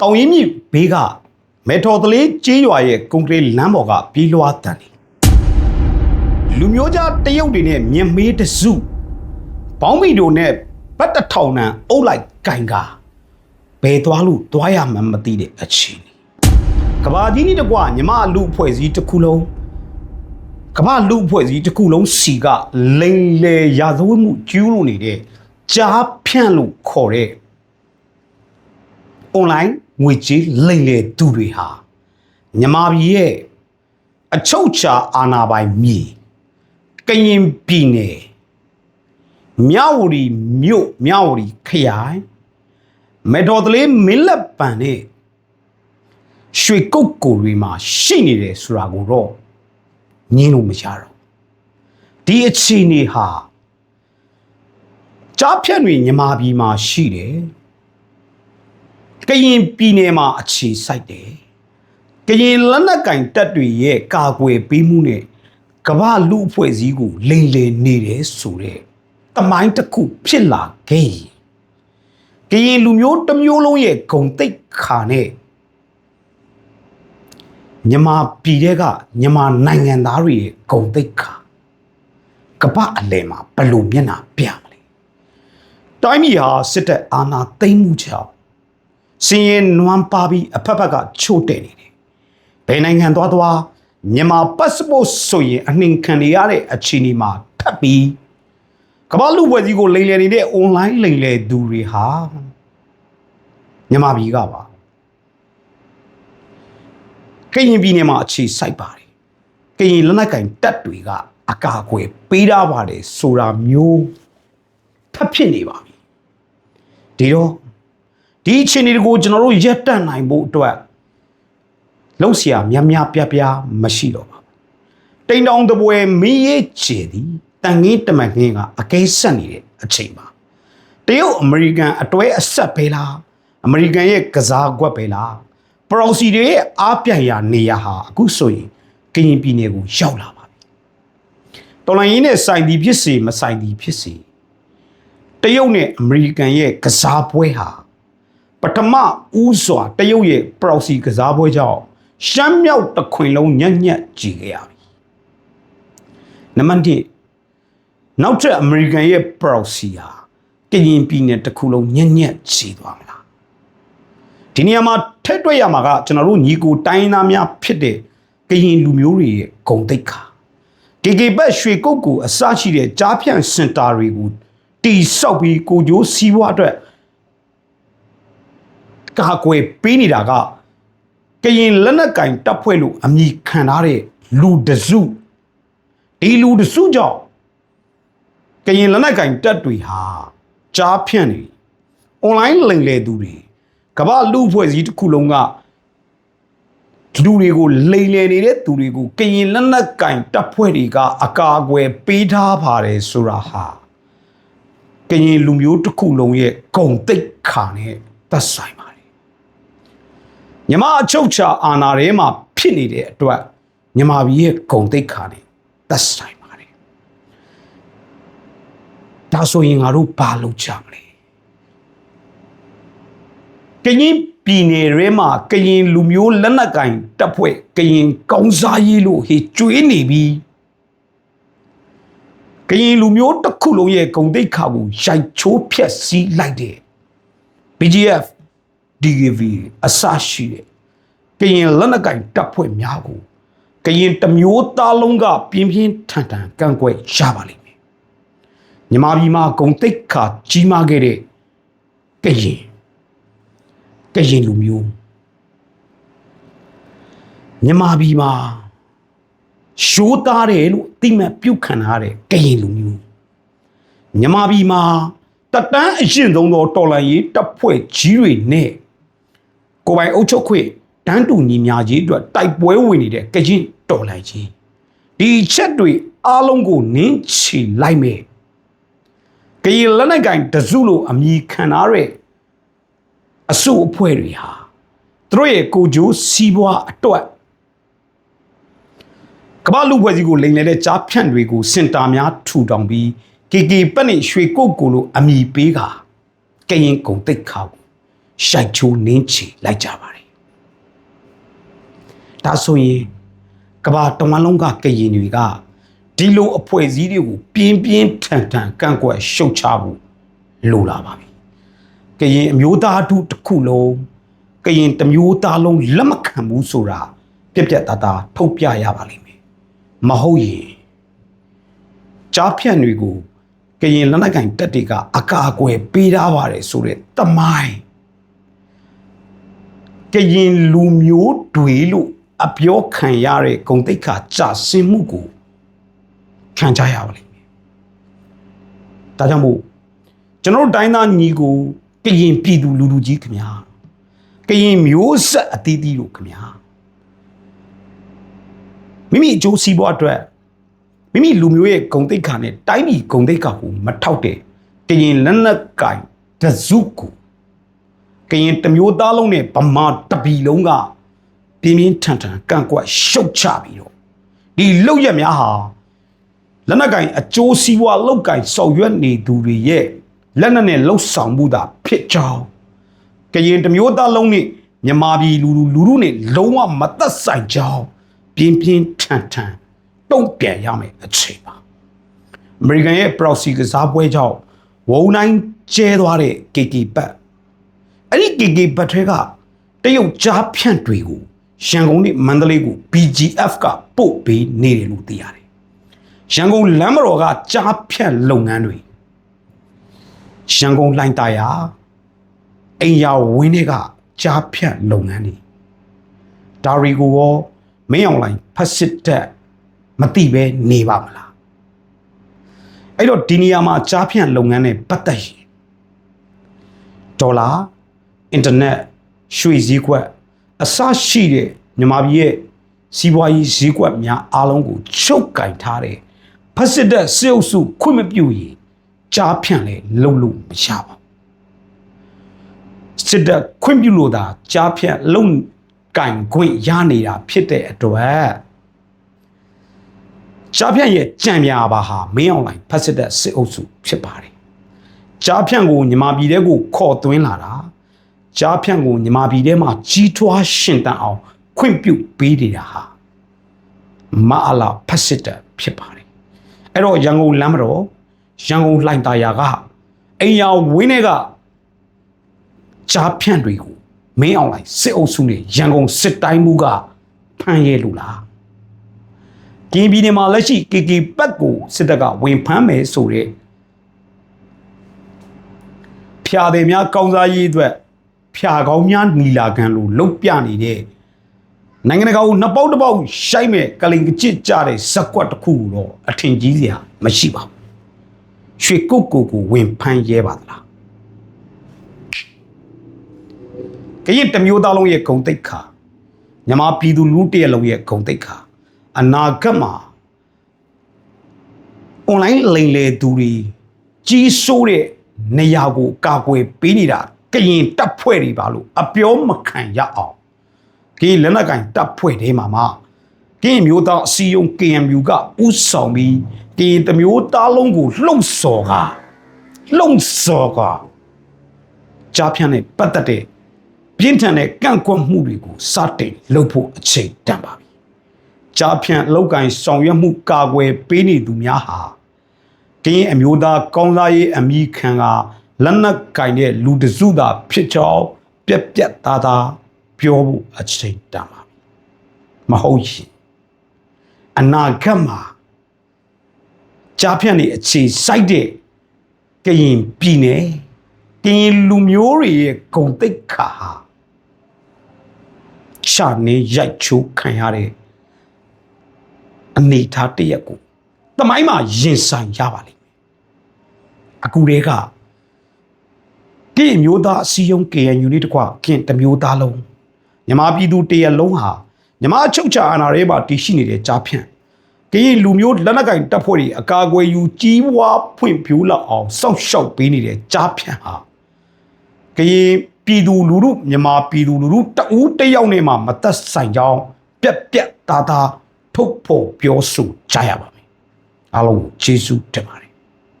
တောင်ရင်မြစ်ဘေးကမေထော်တလေးကျေးရွာရဲ့ကွန်ကရစ်လမ်းပေါ်ကပြေးလွှားတန်နေလူမျိုးကြားတရုတ်တွေနဲ့မြင်မေးတစုဘောင်းမီတို့နဲ့ဗတ်တထောင်နံအုပ်လိုက်ကင်ကာဘယ်သွားလို့သွားရမှန်းမသိတဲ့အခြေအနေကဘာကြီးนี่တကွညီမလူအဖွဲ့စည်းတစ်ခုလုံးကမ္ဘာလူအဖွဲ့စည်းတစ်ခုလုံးစီကလိန်လေရာဇဝတ်မှုကျူးလွန်နေတဲ့ကြားဖြန့်လို့ခေါ်တဲ့ online ငွေကြေးလိမ်လည်သူတွေဟာမြမာပြည်ရဲ့အချုပ်ချာအာဏာပိုင်မြေကရင်ပြည်နယ်မြဝတီမြို့မြဝတီခရိုင်မေတော်တလေးမင်းလက်ပံနဲ့ရွှေကုတ်ကိုတွေမှာရှိနေတယ်ဆိုတာကိုတော့ညင်းလို့မရတော့ဒီအခြေအနေဟာကြားဖြတ်တွေမြမာပြည်မှာရှိတယ် ကရင်ပြည်နယ်မှာအခြေစိုက်တယ်။ကရင်လက်နက်ကင်တပ်တွေရဲ့ကာကွယ်ပေးမှုနဲ့ကမ္ဘာလူအဖွဲ့အစည်းကိုလိမ်လည်နေတယ်ဆိုတဲ့တမိုင်းတစ်ခုဖြစ်လာခဲ့ရင်ကရင်လူမျိုးတစ်မျိုးလုံးရဲ့ဂုံတိတ်ခါနဲ့မြန်မာပြည်တဲ့ကမြန်မာနိုင်ငံသားတွေရဲ့ဂုံတိတ်ခါကမ္ဘာအလယ်မှာဘယ်လိုမျက်နှာပြမလဲ။တိုင်းပြည်ဟာစစ်တပ်အာဏာသိမ်းမှုကြောင့် စင်ရင်နွမ်းပါပြီးအဖက်ဖက်ကချို့တဲ့နေတယ်။ဘယ်နိုင်ငံသွားသွားမြန်မာပတ်စပို့ဆိုရင်အနှင်ခံနေရတဲ့အခြေအနေမှာထပ်ပြီးကမ္ဘာလူပွဲကြီးကိုလိမ်လည်နေတဲ့ online လိမ်လည်သူတွေဟာမြန်မာပြည်ကပါကရင်ပြည်နယ်မှာအခြေစိုက်ပါတယ်။ကရင်လက်နက်ကင်တပ်တွေကအကာအကွယ်ပေးထားပါတယ်ဆိုတာမျိုးထပ်ဖြစ်နေပါပြီ။ဒီတော့ ဒီအခြေအနေတွေကိုကျွန်တော်တို့ရက်တန့်နိုင်ဖို့အတွက်လှုပ်ရှားများများပြပြမရှိတော့ပါဘူးတိန်တောင်တပွဲမင်းရဲ့ခြေသည်တန်ငင်းတမန်ငင်းကအကဲဆက်နေတဲ့အချိန်ပါတရုတ်အမေရိကန်အတွဲအဆက်ပဲလားအမေရိကန်ရဲ့ကစားကွက်ပဲလားပရိုစီတွေရဲ့အားပြိုင်ရာနေရာဟာအခုဆိုရင်ကရင်ပြည်နယ်ကိုရောက်လာပါပြီတော်လိုင်းရင်းနဲ့ဆိုင်သည်ဖြစ်စေမဆိုင်သည်ဖြစ်စေတရုတ်နဲ့အမေရိကန်ရဲ့ကစားပွဲဟာ ပထမဦးစွာတရုတ်ရဲ့ proxy ကစားပွဲကြောင့်ရှမ်းမြောက်တစ်ခွင်လုံးညံ့ညက်ကြည်ခဲ့ရပြီနံပါတ်1နောက်ထပ်အမေရိကန်ရဲ့ proxy ဟာကရင်ပြည်နယ်တစ်ခုလုံးညံ့ညက်ကြည်သွားမလားဒီနေရာမှာထည့်တွက်ရမှာကကျွန်တော်တို့ညီကိုတိုင်းသားများဖြစ်တဲ့ကရင်လူမျိုးတွေရဲ့ဂုံတိတ်ခါ KK ဘက်ရွှေကုတ်ကိုအစရှိတဲ့ကြားဖြန့်စင်တာတွေကိုတီဆောက်ပြီးကိုကျိုးစီးပွားအတွက် ကာကွယ်ပေးနေတာကကရင်လက်နက်ကင်တပ်ဖွဲ့လို့အမည်ခံထားတဲ့လူတစုဒီလူတစုကြောင့်ကရင်လက်နက်ကင်တပ်တွေဟာကြားဖြန့်နေ online လိမ်လည်သူတွေကမ္ဘာလူအဖွဲ့အစည်းတစ်ခုလုံးကလူတွေကိုလိမ်လည်နေတဲ့သူတွေကိုကရင်လက်နက်ကင်တပ်ဖွဲ့တွေကအကာအကွယ်ပေးထားပါတယ်ဆိုတာဟာကရင်လူမျိုးတစ်ခုလုံးရဲ့ဂုံတိတ်ခါနဲ့သက်ဆိုင်ပါတယ် မြမအချုပ်ချာအာဏာထဲမှာဖြစ်နေတဲ့အတွက်မြမပြည်ရဲ့ဂုံတိတ်ခါနဲ့သက်ဆိုင်ပါတယ်ဒါဆိုရင်ငါတို့ဘာလုပ်ကြမလဲကရင်ပြည်နယ်ရဲမှာကရင်လူမျိုးလက်နက်ကင်တပ်ဖွဲ့ကရင်ကောင်းစားရေးလို့ဟေကျွေးနေပြီကရင်လူမျိုးတစ်ခုလုံးရဲ့ဂုံတိတ်ခါကိုရိုက်ချိုးဖျက်ဆီးလိုက်တဲ့ BGF DGV အစရှိတဲ့ကရင်လက်နက်ကင်တပ်ဖွဲ့များကိုကရင်တစ်မျိုးသားလုံးကပြင်းပြင်းထန်ထန်ကန့်ကွက်ရပါလိမ့်မယ်။မြမပြည်မှာဂုံတိတ်ခါကြီးမားခဲ့တဲ့ကရင်ကရင်လူမျိုးမြမပြည်မှာရှိုးသားတယ်လို့အတိမတ်ပြုတ်ခံထားတဲ့ကရင်လူမျိုးမြမပြည်မှာတတန်းအရင်ဆုံးသောတော်လန်ရေးတပ်ဖွဲ့ကြီးတွေနဲ့ ကိုယ်ပိုင်အုပ်ချုပ်ခွင့်တန်းတူညီများကြီးအတွက်တိုက်ပွဲဝင်နေတဲ့ကရင်တော်လန်ကြီးဒီချက်တွေအားလုံးကိုနင်းချီလိုက်မယ်ကရင်လက်နက်ကင်တစုလို့အမည်ခံထားတဲ့အစုအဖွဲ့တွေဟာသူတို့ရဲ့ကိုကြိုးစီးပွားအတွက်ကမ္ဘာလူဖွဲ့စည်းကိုလိမ်လည်တဲ့ကြားဖြန့်တွေကိုစင်တာများထူထောင်ပြီး KK ပတ်နဲ့ရွှေကုတ်ကိုလိုအမိပေးကကရင်ကုံတိတ်ခါကို ရှိုက်ချိုးနင်းချီလိုက်ကြပါတယ်ဒါဆိုရင်ကဘာတဝမ်းလုံးကကရင်တွေကဒီလိုအဖွဲ့အစည်းတွေကိုပြင်းပြင်းထန်ထန်ကန့်ကွက်ရှုတ်ချဖို့လိုလာပါပြီကရင်အမျိုးသားထုတစ်ခုလုံးကရင်တစ်မျိုးသားလုံးလက်မခံဘူးဆိုတာပြက်ပြက်သားသားထုတ်ပြရပါလိမ့်မယ်မဟုတ်ရင်ကြားဖြန့်တွေကိုကရင်လက်နက်ကင်တက်တွေက အကာအကွယ်ပေးထားပါတယ်ဆိုတဲ့တမိုင်း ကရင်လူမျိုးတွေလို့အပြောခံရတဲ့ဂုံတိတ်ခါကြာဆင်းမှုကိုခံကြရပါလိမ့်မယ်။ဒါကြောင့်မို့ကျွန်တော်တို့တိုင်းသားညီကိုကရင်ပြည်သူလူလူကြီးခင်ဗျာကရင်မျိုးဆက်အသီးသီးတို့ခင်ဗျာမိမိအကျိုးစီးပွားအတွက်မိမိလူမျိုးရဲ့ဂုံတိတ်ခါနဲ့တိုင်းပြည်ဂုံတိတ်ခါကိုမထောက်တဲ့ကရင်လက်နက်ကင်တစုကို ကရင်တစ်မျိုးသားလုံးနဲ့ဗမာတပီလုံးကပြင်းပြင်းထန်ထန်ကန့်ကွက်ရှုတ်ချပြီးတော့ဒီလောက်ရက်များဟာလက်နက်ကင်အကျိုးစီးပွားလောက်ကင်ဆောင်ရွက်နေသူတွေရဲ့လက်နက်နဲ့လှုပ်ဆောင်မှုသာဖြစ်ကြောင်းကရင်တစ်မျိုးသားလုံးနဲ့မြမာပြည်လူလူလူလူနဲ့လုံးဝမသက်ဆိုင်ကြောင်းပြင်းပြင်းထန်ထန်တုံ့ပြန်ရမယ်အချိန်ပါအမေရိကန်ရဲ့ proxy ကစားပွဲကြောင့်ဝုံတိုင်းကျဲသွားတဲ့ KK ဘတ် အဲ့ဒီ KK ဘတ်တွေကတရုတ်ကြားဖြန့်တွေကိုရန်ကုန်နဲ့မန္တလေးကို BGF ကပို့ပေးနေတယ်လို့သိရတယ်ရန်ကုန်လမ်းမတော်ကကြားဖြန့်လုပ်ငန်းတွေရန်ကုန်လိုင်းတာယာအိမ်ယာဝင်းတွေကကြားဖြန့်လုပ်ငန်းတွေဒါတွေကိုရောမင်းအောင်လိုင်းဖက်စစ်တက်မသိပဲနေပါမလားအဲ့တော့ဒီနေရာမှာကြားဖြန့်လုပ်ငန်းနဲ့ပတ်သက်ရင်ဒေါ်လာ အင်တာနက်ရွှေစည်းကွက်အစရှိတဲ့မြန်မာပြည်ရဲ့စီးပွားရေးဈေးကွက်များအားလုံးကိုချုပ်ကင်ထားတဲ့ဖက်စစ်တက်စေအုပ်စုခွင့်မပြုရင်ကြားဖြန့်လဲလုံလို့မရပါဘူးစစ်တပ်ခွင့်ပြုလို့သာကြားဖြန့်လုံကင်ခွင့်ရနေတာဖြစ်တဲ့အတွက်ကြားဖြန့်ရဲ့ကြံပြာပါဟာမင်းအောင်လိုင်းဖက်စစ်တပ်စစ်အုပ်စုဖြစ်ပါတယ်ကြားဖြန့်ကိုညီမပြည်တဲ့ကိုခေါ်သွင်းလာတာ ကြားဖြန့်ကိုညီမပြည်ထဲမှာကြီးထွားရှင်တန်အောင် ခွင့်ပြုပေးနေတာဟာမအလာဖက်စစ်တပ်ဖြစ်ပါတယ်အဲ့တော့ရန်ကုန်လမ်းမတော်ရန်ကုန်လှိုင်သာယာကအိမ်ယာဝင်းတွေကကြားဖြန့်တွေကိုမင်းအောင်လိုက်စစ်အုပ်စုနဲ့ရန်ကုန်စစ်တိုင်းမှုကဖမ်းရဲလို့လားကင်းပြည်နယ်မှာလက်ရှိ KK ပတ်ကိုစစ်တပ်ကဝင်ဖမ်းမယ်ဆိုတဲ့ဖြာတယ်များကောင်းစားရေးအတွက် ဖြာကောင်းများနီလာခံလို့လုတ်ပြနေတဲ့နိုင်ငံတကာကိုနှစ်ပေါက်တစ်ပေါက်ရှိုက်မဲ့ကလိန်ကြစ်ကြတဲ့ဇက်ကွက်တစ်ခုတော့အထင်ကြီးစရာမရှိပါဘူးရွှေကုတ်ကိုကိုဝင်ဖမ်းရဲပါသလားကရင်တမျိုးသားလုံးရဲ့ဂုံတိတ်ခါမြမပြည်သူလူတရက်လုံးရဲ့ဂုံတိတ်ခါအနာဂတ်မှာအွန်လိုင်းလိမ်လေသူတွေကြီးစိုးတဲ့နေရာကိုကာကွယ်ပေးနေတာ ကရင်တပ်ဖွဲ့တွေပါလို့အပြောမခံရအောင်ကရင်လက်နက်ကင်တပ်ဖွဲ့တွေမှာမှကရင်မျိုးသားအစည်းအရုံး KMU ကဥဆောင်ပြီးကရင်တမျိုးသားလုံးကိုလှုပ်ဆော်ကလှုပ်ဆော်ကကြားဖြန့်နဲ့ပတ်သက်တဲ့ပြင်းထန်တဲ့ကန့်ကွက်မှုတွေကိုစတင်လုပ်ဖို့အချိန်တန်ပါပြီ။ကြားဖြန့်လောက်ကင်ဆောင်ရွက်မှုကာကွယ်ပေးနေသူများဟာကရင်အမျိုးသားကောင်းစားရေးအမိခံက လက်နက်ကင်တဲ့လူတစုသာဖြစ်ကြောင်းပြက်ပြက်သားသားပြောဖို့အချိန်တန်ပါပြီ။မဟုတ်ရင်အနာဂတ်မှာကြားဖြန့်နေအခြေစိုက်တဲ့ကရင်ပြည်နယ်ကရင်လူမျိုးတွေရဲ့ဂုံတိတ်ခါဟာရှာနေရိုက်ချိုးခံရတဲ့အနေထားတစ်ရက်ကိုတမိုင်းမှာရင်ဆိုင်ရပါလိမ့်မယ်အခုတည်းက ကင်းမျိုးသားအစည်းအရုံး KNU နဲ့တကွကင်းတမျိုးသားလုံးမြမပြည်သူတရက်လုံးဟာမြမအချုပ်ချာအာဏာရဲမှာတည်ရှိနေတဲ့ကြားဖြန့်ကရင်လူမျိုးလက်နက်ကင်တပ်ဖွဲ့တွေအကာအကွယ်ယူကြီးပွားဖွံ့ဖြိုးလောက်အောင်စောင့်ရှောက်ပေးနေတဲ့ကြားဖြန့်ဟာကရင်ပြည်သူလူထုမြန်မာပြည်သူလူထုတအူးတယောက်နဲ့မှမသက်ဆိုင်ကြောင်းပြက်ပြက်သားသားထုတ်ဖို့ပြောဆိုကြရပါမယ်အားလုံးကိုကျေးဇူးတင်ပါတယ်